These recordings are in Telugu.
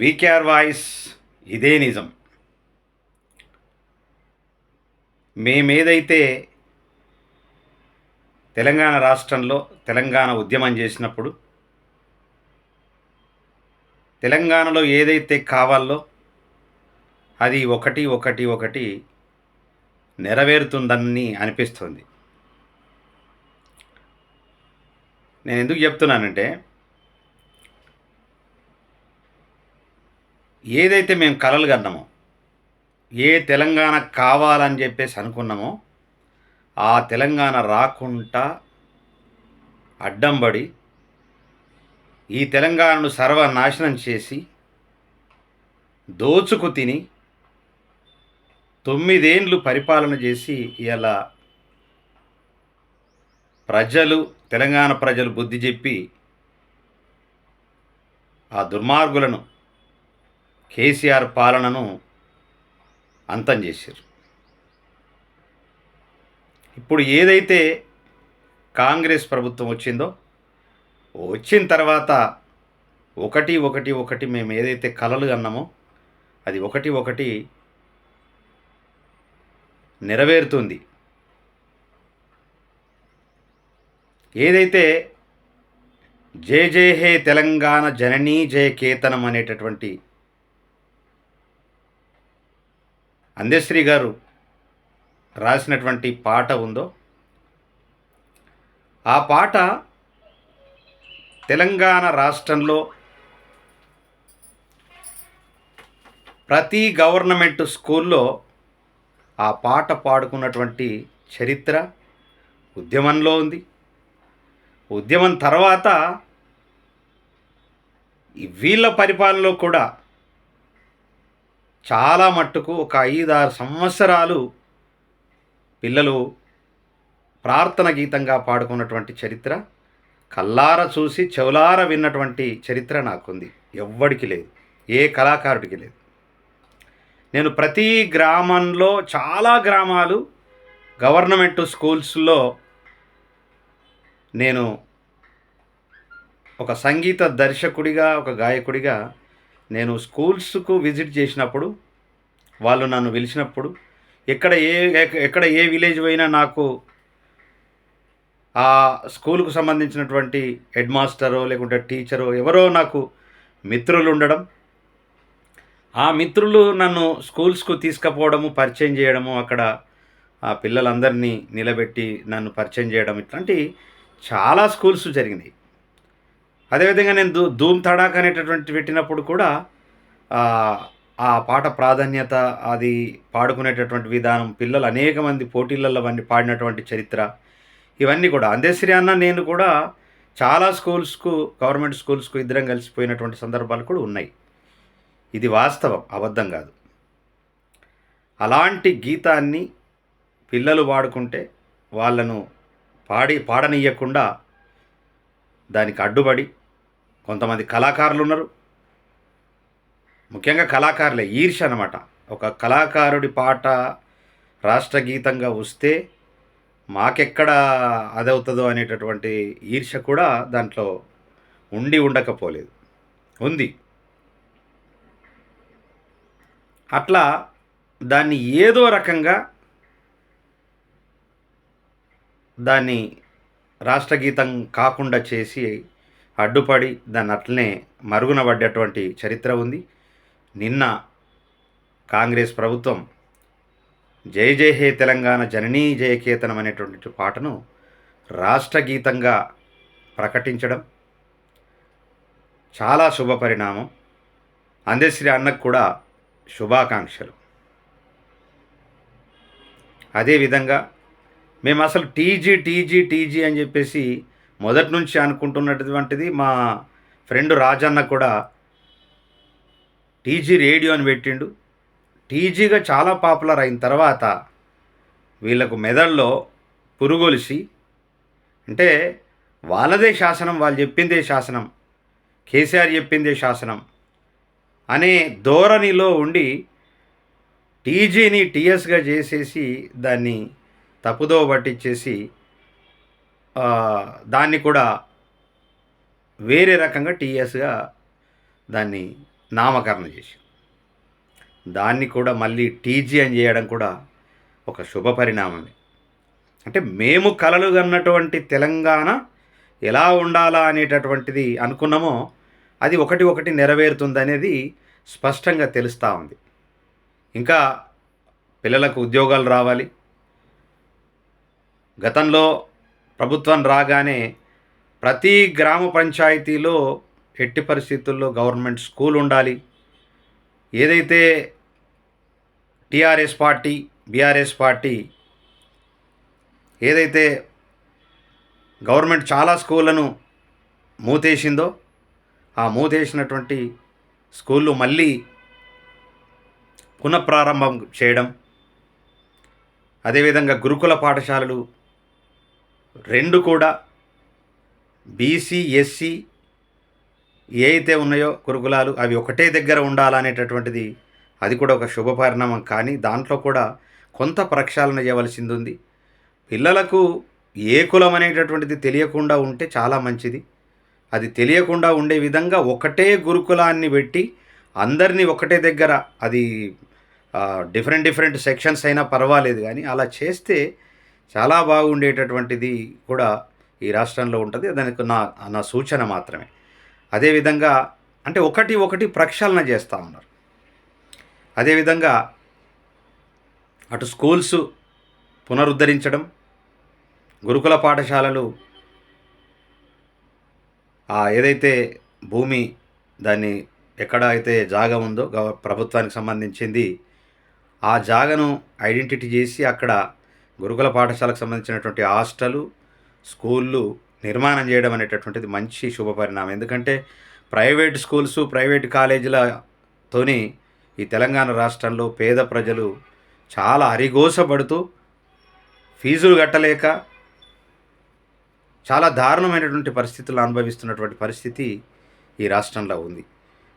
వీకేఆర్ వాయిస్ ఇదే నిజం. మేమేదైతే తెలంగాణ రాష్ట్రంలో తెలంగాణ ఉద్యమం చేసినప్పుడు తెలంగాణలో ఏదైతే కావాలో అది ఒకటి ఒకటి ఒకటి నెరవేరుతుందని అనిపిస్తుంది. నేను ఎందుకు చెప్తున్నానంటే ఏదైతే మేము కలలు కన్నామో ఏ తెలంగాణ కావాలని చెప్పేసి అనుకున్నామో ఆ తెలంగాణ రాకుండా అడ్డంబడి ఈ తెలంగాణను సర్వనాశనం చేసి దోచుకు తిని తొమ్మిదేండ్లు పరిపాలన చేసి ఇలా ప్రజలు తెలంగాణ ప్రజలు బుద్ధి చెప్పి ఆ దుర్మార్గులను కేసీఆర్ పాలనను అంతం చేశారు. ఇప్పుడు ఏదైతే కాంగ్రెస్ ప్రభుత్వం వచ్చిందో వచ్చిన తర్వాత ఒకటి ఒకటి ఒకటి మేము ఏదైతే కలలు అన్నామో అది ఒకటి ఒకటి నెరవేరుతుంది. ఏదైతే జై జై హే తెలంగాణ జననీ జయ కేతనం అనేటటువంటి అందశ్రీ గారు రాసినటువంటి పాట ఉందో? ఆ పాట తెలంగాణ రాష్ట్రంలో ప్రతి గవర్నమెంట్ స్కూల్లో ఆ పాట పాడుకున్నటువంటి చరిత్ర ఉద్యమంలో ఉంది. ఉద్యమం తర్వాత వీళ్ళ పరిపాలనలో కూడా చాలా మట్టుకు ఒక ఐదారు సంవత్సరాలు పిల్లలు ప్రార్థన గీతంగా పాడుకున్నటువంటి చరిత్ర కల్లార చూసి చెవులార విన్నటువంటి చరిత్ర నాకుంది. ఎవ్వడికి లేదు. ఏ కళాకారుడికి లేదు. నేను ప్రతి గ్రామంలో చాలా గ్రామాలు గవర్నమెంట్ స్కూల్స్లో నేను ఒక సంగీత దర్శకుడిగా ఒక గాయకుడిగా నేను స్కూల్స్కు విజిట్ చేసినప్పుడు వాళ్ళు నన్ను పిలిచినప్పుడు ఎక్కడ ఏ ఎక్కడ ఏ విలేజ్ పోయినా నాకు ఆ స్కూల్కు సంబంధించినటువంటి హెడ్ మాస్టరో లేకుంటే టీచరో ఎవరో నాకు మిత్రులు ఉండడం ఆ మిత్రులు నన్ను స్కూల్స్కు తీసుకుపోవడము పరిచయం చేయడము అక్కడ ఆ పిల్లలందరినీ నిలబెట్టి నన్ను పరిచయం చేయడం ఇట్లాంటి చాలా స్కూల్స్ జరిగినాయి. అదేవిధంగా నేను దూ ధూమ్ తడాక్ అనేటటువంటి పెట్టినప్పుడు కూడా ఆ, పాట ప్రాధాన్యత అది పాడుకునేటటువంటి విధానం పిల్లలు అనేక మంది పోటీలలో అవన్నీ పాడినటువంటి చరిత్ర ఇవన్నీ కూడా. అందేశ్రీ అన్న నేను కూడా చాలా స్కూల్స్కు గవర్నమెంట్ స్కూల్స్కు ఇద్దరం కలిసిపోయినటువంటి సందర్భాలు కూడా ఉన్నాయి. ఇది వాస్తవం అబద్ధం కాదు. అలాంటి గీతాన్ని పిల్లలు పాడుకుంటే వాళ్ళను పాడి పాడనీయకుండా దానికి అడ్డుపడి కొంతమంది కళాకారులు ఉన్నారు. ముఖ్యంగా కళాకారులే ఈర్ష అనమాట ఒక కళాకారుడి పాట రాష్ట్ర గీతంగా వస్తే మాకెక్కడ అదవుతుందో అనేటటువంటి ఈర్ష కూడా దాంట్లో ఉండి ఉండకపోలేదు. ఉంది. అట్లా దాన్ని ఏదో రకంగా దాన్ని రాష్ట్రగీతం కాకుండా చేసి అడ్డుపడి దాన్ని అట్లనే మరుగున పడ్డటువంటి చరిత్ర ఉంది. నిన్న కాంగ్రెస్ ప్రభుత్వం జై జై హే తెలంగాణ జననీ జయకేతనం అనేటువంటి పాటను రాష్ట్ర గీతంగా ప్రకటించడం చాలా శుభ పరిణామం. అందశ్రీ అన్నకు కూడా శుభాకాంక్షలు. అదేవిధంగా మేము అసలు టీజీ టీజీ టీజీ అని చెప్పేసి మొదటి నుంచి అనుకుంటున్నటువంటిది మా ఫ్రెండ్ రాజన్న కూడా టీజీ రేడియో అని పెట్టిండు. టీజీగా చాలా పాపులర్ అయిన తర్వాత వీళ్ళకు మెదడులో పురుగొలిసి అంటే వాళ్ళదే శాసనం వాళ్ళు చెప్పిందే శాసనం కేసీఆర్ చెప్పిందే శాసనం అనే ధోరణిలో ఉండి టీజీని టీఎస్గా చేసేసి దాన్ని తప్పుదోవ పట్టించేసి దాన్ని కూడా వేరే రకంగా టీఎస్గా దాన్ని నామకరణం చేసి దాన్ని కూడా మళ్ళీ టీజీ అని చేయడం కూడా ఒక శుభ పరిణామమే. అంటే మేము కలలు కన్నటువంటి తెలంగాణ ఎలా ఉండాలా అనేటటువంటిది అనుకున్నామో అది ఒకటి ఒకటి నెరవేరుతుందనేది స్పష్టంగా తెలుస్తూ ఉంది. ఇంకా పిల్లలకు ఉద్యోగాలు రావాలి. గతంలో ప్రభుత్వం రాగానే ప్రతి గ్రామ పంచాయతీలో ఎట్టి పరిస్థితుల్లో గవర్నమెంట్ స్కూల్ ఉండాలి. ఏదైతే టీఆర్ఎస్ పార్టీ బీఆర్ఎస్ పార్టీ ఏదైతే గవర్నమెంట్ చాలా స్కూళ్ళను మూతేసిందో ఆ మూతేసినటువంటి స్కూళ్ళు మళ్ళీ పునఃప్రారంభం చేయడం అదేవిధంగా గురుకుల పాఠశాలలు రెండు కూడా బీసీ ఎస్సీ ఏ అయితే ఉన్నాయో గురుకులాలు అవి ఒకటే దగ్గర ఉండాలనేటటువంటిది అది కూడా ఒక శుభ పరిణామం కానీ దాంట్లో కూడా కొంత ప్రక్షాళన చేయవలసింది ఉంది పిల్లలకు ఏ కులం అనేటటువంటిది తెలియకుండా ఉంటే చాలా మంచిది. అది తెలియకుండా ఉండే విధంగా ఒకటే గురుకులాన్ని పెట్టి అందరినీ ఒకటే దగ్గర అది డిఫరెంట్ డిఫరెంట్ సెక్షన్స్ అయినా పర్వాలేదు. కానీ అలా చేస్తే చాలా బాగుండేటటువంటిది కూడా ఈ రాష్ట్రంలో ఉంటుంది. దానికి నా నా సూచన మాత్రమే. అదేవిధంగా అంటే ఒకటి ఒకటి ప్రక్షాళన చేస్తూ ఉన్నారు. అదేవిధంగా అటు స్కూల్స్ పునరుద్ధరించడం గురుకుల పాఠశాలలు ఆ ఏదైతే భూమి దాన్ని ఎక్కడ అయితే జాగా ఉందో గవ- ప్రభుత్వానికి సంబంధించింది ఆ జాగను ఐడెంటిటీ చేసి అక్కడ గురుకుల పాఠశాలకు సంబంధించినటువంటి హాస్టలు స్కూళ్ళు నిర్మాణం చేయడం అనేటటువంటిది మంచి శుభ పరిణామం. ఎందుకంటే ప్రైవేట్ స్కూల్స్ ప్రైవేట్ కాలేజీలతోని ఈ తెలంగాణ రాష్ట్రంలో పేద ప్రజలు చాలా అరిగోసపడుతూ ఫీజులు కట్టలేక చాలా దారుణమైనటువంటి పరిస్థితులు అనుభవిస్తున్నటువంటి పరిస్థితి ఈ రాష్ట్రంలో ఉంది.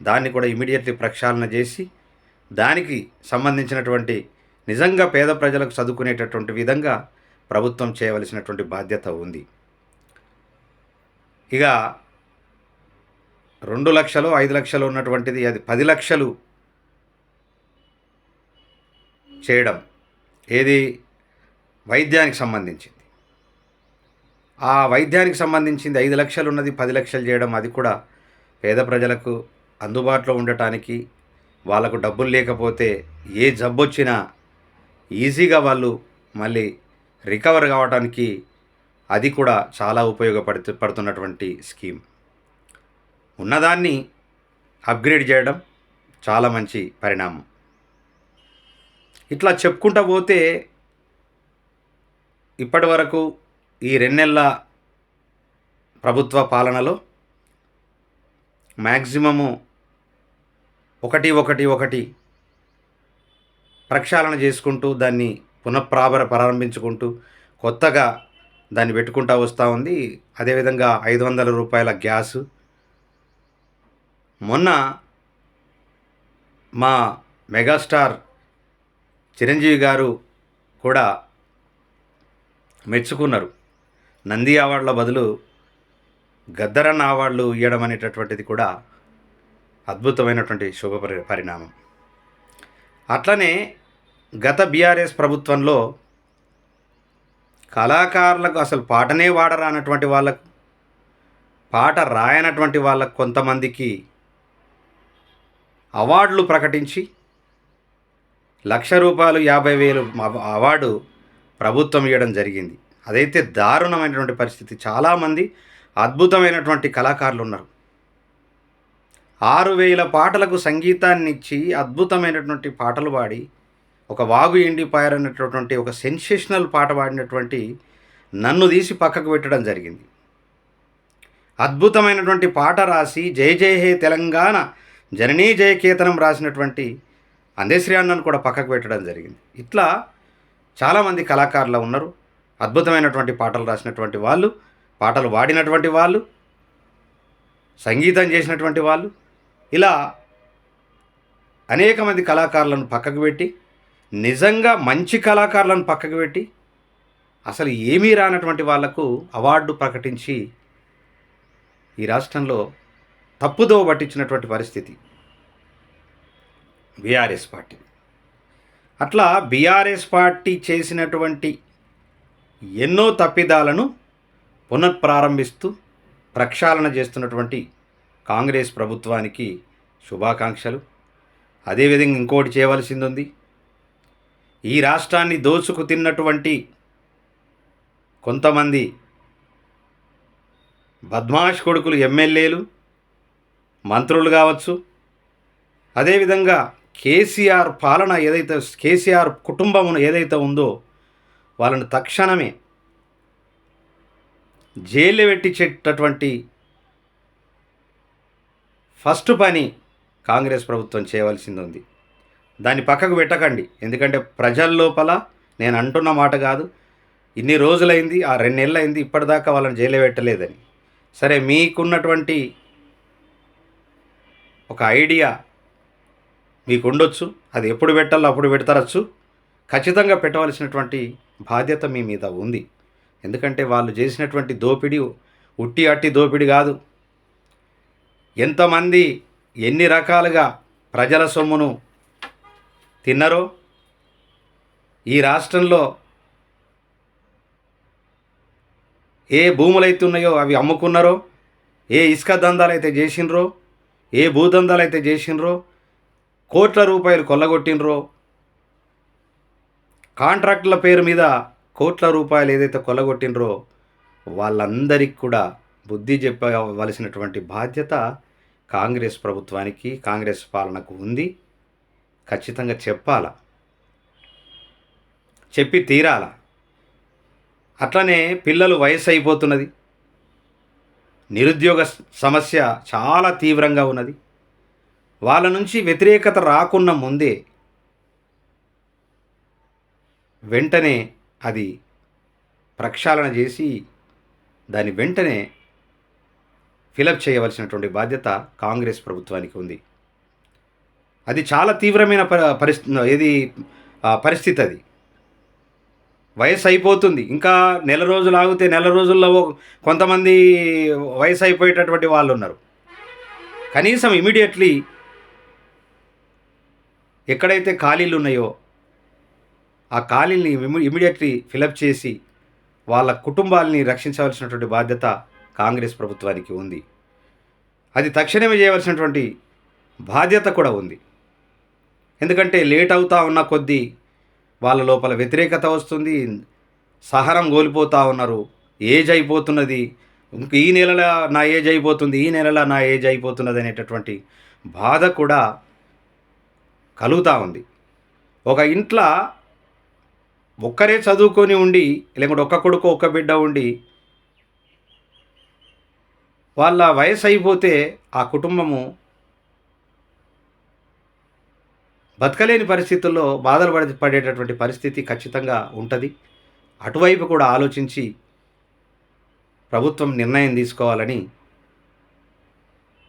దాన్ని కూడా ఇమీడియట్లీ ప్రక్షాళన చేసి దానికి సంబంధించినటువంటి నిజంగా పేద ప్రజలకు చదువుకునేటటువంటి విధంగా ప్రభుత్వం చేయవలసినటువంటి బాధ్యత ఉంది. ఇక రెండు లక్షలు ఐదు లక్షలు ఉన్నటువంటిది అది పది లక్షలు చేయడం ఏది వైద్యానికి సంబంధించింది. ఆ వైద్యానికి సంబంధించింది ఐదు లక్షలు ఉన్నది పది లక్షలు చేయడం అది కూడా పేద ప్రజలకు అందుబాటులో ఉండటానికి వాళ్ళకు డబ్బులు లేకపోతే ఏ జబ్బు వచ్చినా ఈజీగా వాళ్ళు మళ్ళీ రికవర్ కావడానికి అది కూడా చాలా ఉపయోగపడుతు పడుతున్నటువంటి స్కీమ్. ఉన్నదాన్ని అప్గ్రేడ్ చేయడం చాలా మంచి పరిణామం. ఇట్లా చెప్పుకుంటా పోతే ఇప్పటి వరకు ఈ రెండెళ్ళ ప్రభుత్వ పాలనలో మ్యాక్సిమము ఒకటి ఒకటి ఒకటి ప్రక్షాళన చేసుకుంటూ దాన్ని పునఃప్రాభర ప్రారంభించుకుంటూ కొత్తగా దాన్ని పెట్టుకుంటూ వస్తూ ఉంది. అదేవిధంగా ఐదు వందల రూపాయల గ్యాసు. మొన్న మా మెగాస్టార్ చిరంజీవి గారు కూడా మెచ్చుకున్నారు. నంది అవార్డుల బదులు గద్దరన్న అవార్డులు ఇవ్వడం అనేటటువంటిది కూడా అద్భుతమైనటువంటి శుభ పరి- పరిణామం. అట్లనే గత బీఆర్ఎస్ ప్రభుత్వంలో కళాకారులకు అసలు పాటనే వాడరానటువంటి వాళ్ళకు పాట రాయనటువంటి వాళ్ళకు కొంతమందికి అవార్డులు ప్రకటించి లక్ష రూపాయలు యాభై వేలు అవ- అవార్డు ప్రభుత్వం ఇవ్వడం జరిగింది. అదైతే దారుణమైనటువంటి పరిస్థితి. చాలామంది అద్భుతమైనటువంటి కళాకారులు ఉన్నారు. ఆరు వేల పాటలకు సంగీతాన్ని ఇచ్చి అద్భుతమైనటువంటి పాటలు పాడి ఒక వాగు ఎండిపాయర్ అనేటటువంటి ఒక సెన్సేషనల్ పాట పాడినటువంటి నన్ను తీసి పక్కకు పెట్టడం జరిగింది. అద్భుతమైనటువంటి పాట రాసి జయ జయ హే తెలంగాణ జననీ జయకేతనం రాసినటువంటి అందేశ్రీ అన్నను కూడా పక్కకు పెట్టడం జరిగింది. ఇట్లా చాలామంది కళాకారులు ఉన్నారు. అద్భుతమైనటువంటి పాటలు రాసినటువంటి వాళ్ళు పాటలు పాడినటువంటి వాళ్ళు సంగీతం చేసినటువంటి వాళ్ళు ఇలా అనేక మంది కళాకారులను పక్కకు పెట్టి నిజంగా మంచి కళాకారులను పక్కకు పెట్టి అసలు ఏమీ రానటువంటి వాళ్ళకు అవార్డు ప్రకటించి ఈ రాష్ట్రంలో తప్పుదోవ పట్టించినటువంటి పరిస్థితి. BRS party. అట్లా బీఆర్ఎస్ పార్టీ చేసినటువంటి ఎన్నో తప్పిదాలను పునఃప్రారంభిస్తూ ప్రక్షాళన చేస్తున్నటువంటి కాంగ్రెస్ ప్రభుత్వానికి శుభాకాంక్షలు. అదేవిధంగా ఇంకోటి చేయవలసింది ఉంది ఈ రాష్ట్రాన్ని దోచుకు తిన్నటువంటి కొంతమంది బద్మాష్ కొడుకులు ఎమ్మెల్యేలు మంత్రులు కావచ్చు. అదేవిధంగా కేసీఆర్ పాలన ఏదైతే కేసీఆర్ కుటుంబం ఏదైతే ఉందో వాళ్ళని తక్షణమే జైలు పెట్టించేటటువంటి ఫస్ట్ పని కాంగ్రెస్ ప్రభుత్వం చేయవలసింది ఉంది. దాన్ని పక్కకు పెట్టకండి. ఎందుకంటే ప్రజల లోపల నేను అంటున్న మాట కాదు. ఇన్ని రోజులైంది ఆ రెండు నెలలు అయింది ఇప్పటిదాకా వాళ్ళని జైలు పెట్టలేదని. సరే మీకున్నటువంటి ఒక ఐడియా మీకు ఉండొచ్చు అది ఎప్పుడు పెట్టాలో అప్పుడు పెడతారచ్చు. ఖచ్చితంగా పెట్టవలసినటువంటి బాధ్యత మీ మీద ఉంది. ఎందుకంటే వాళ్ళు చేసినటువంటి దోపిడీ ఉట్టి అట్టి దోపిడీ కాదు. ఎంతమంది ఎన్ని రకాలుగా ప్రజల సొమ్మును తిన్నారో? ఈ రాష్ట్రంలో ఏ భూములైతే ఉన్నాయో అవి అమ్ముకున్నారో? ఏ ఇసుక దందాలు అయితే చేసినరో ఏ భూదందాలు అయితే చేసినరో కోట్ల రూపాయలు కొల్లగొట్టినరో కాంట్రాక్టుల పేరు మీద కోట్ల రూపాయలు ఏదైతే కొల్లగొట్టినరో వాళ్ళందరికీ కూడా బుద్ధి చెప్పవలసినటువంటి బాధ్యత కాంగ్రెస్ ప్రభుత్వానికి కాంగ్రెస్ పాలనకు ఉంది. ఖచ్చితంగా చెప్పాల? చెప్పి తీరాల? అట్లనే పిల్లలు వయసు అయిపోతున్నది నిరుద్యోగ సమస్య చాలా తీవ్రంగా ఉన్నది. వాళ్ళ నుంచి వ్యతిరేకత రాకున్న ముందే వెంటనే అది ప్రక్షాళన చేసి దాని వెంటనే ఫిలప్ చేయవలసినటువంటి బాధ్యత కాంగ్రెస్ ప్రభుత్వానికి ఉంది. అది చాలా తీవ్రమైన పరిస్థితి ఏది పరిస్థితి అది వయసు అయిపోతుంది ఇంకా నెల రోజులు ఆగితే నెల రోజుల్లో కొంతమంది వయసు అయిపోయేటటువంటి వాళ్ళు ఉన్నారు కనీసం ఇమీడియట్లీ ఎక్కడైతే ఖాళీలు ఉన్నాయో ఆ ఖాళీని ఇమీడియట్లీ ఫిలప్ చేసి వాళ్ళ కుటుంబాలని రక్షించవలసినటువంటి బాధ్యత కాంగ్రెస్ ప్రభుత్వానికి ఉంది. అది తక్షణమే చేయవలసినటువంటి బాధ్యత కూడా ఉంది. ఎందుకంటే లేట్ అవుతా ఉన్న కొద్దీ వాళ్ళ లోపల వ్యతిరేకత వస్తుంది. సహనం కోల్పోతూ ఉన్నారు. ఏజ్ అయిపోతున్నది. ఇంక ఈ నెలలో నా ఏజ్ అయిపోతుంది ఈ నెలలో నా ఏజ్ అయిపోతున్నది అనేటటువంటి బాధ కూడా కలుగుతూ ఉంది. ఒక ఇంట్లో ఒక్కరే చదువుకొని ఉండి లేకుంటే ఒక్క కొడుకు ఒక్క బిడ్డ ఉండి వాళ్ళ వయసు అయిపోతే ఆ కుటుంబము బతకలేని పరిస్థితుల్లో బాధలు పడి పడేటటువంటి పరిస్థితి ఖచ్చితంగా ఉంటుంది. అటువైపు కూడా ఆలోచించి ప్రభుత్వం నిర్ణయం తీసుకోవాలని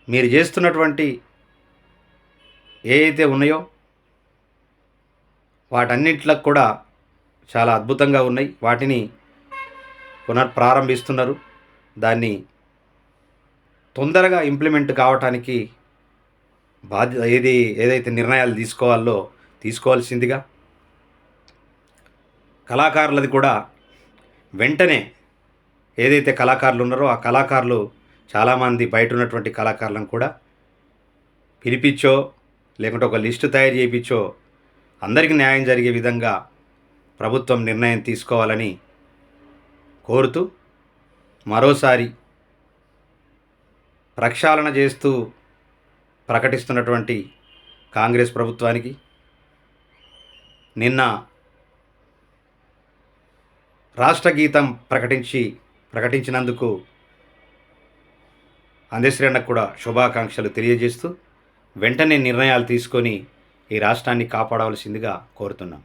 మీరు చేస్తున్నటువంటి ఏ అయితే ఉన్నాయో వాటన్నింటికి కూడా చాలా అద్భుతంగా ఉన్నాయి. వాటిని పునఃప్రారంభిస్తున్నారు. దాన్ని తొందరగా ఇంప్లిమెంట్ కావటానికి బాధ్యత ఏది ఏదైతే నిర్ణయాలు తీసుకోవాలో తీసుకోవాల్సిందిగా కళాకారులది కూడా వెంటనే ఏదైతే కళాకారులు ఉన్నారో ఆ కళాకారులు చాలామంది బయట ఉన్నటువంటి కళాకారులను కూడా పిలిపించో లేకుంటే ఒక లిస్టు తయారు చేయించో అందరికీ న్యాయం జరిగే విధంగా ప్రభుత్వం నిర్ణయం తీసుకోవాలని కోరుతూ మరోసారి ప్రక్షాళన చేస్తూ ప్రకటిస్తున్నటువంటి కాంగ్రెస్ ప్రభుత్వానికి నిన్న రాష్ట్ర గీతం ప్రకటించి ప్రకటించినందుకు అందశ్రీ కూడా శుభాకాంక్షలు తెలియజేస్తూ వెంటనే నిర్ణయాలు తీసుకొని ఈ రాష్ట్రాన్ని కాపాడవలసిందిగా కోరుతున్నాం.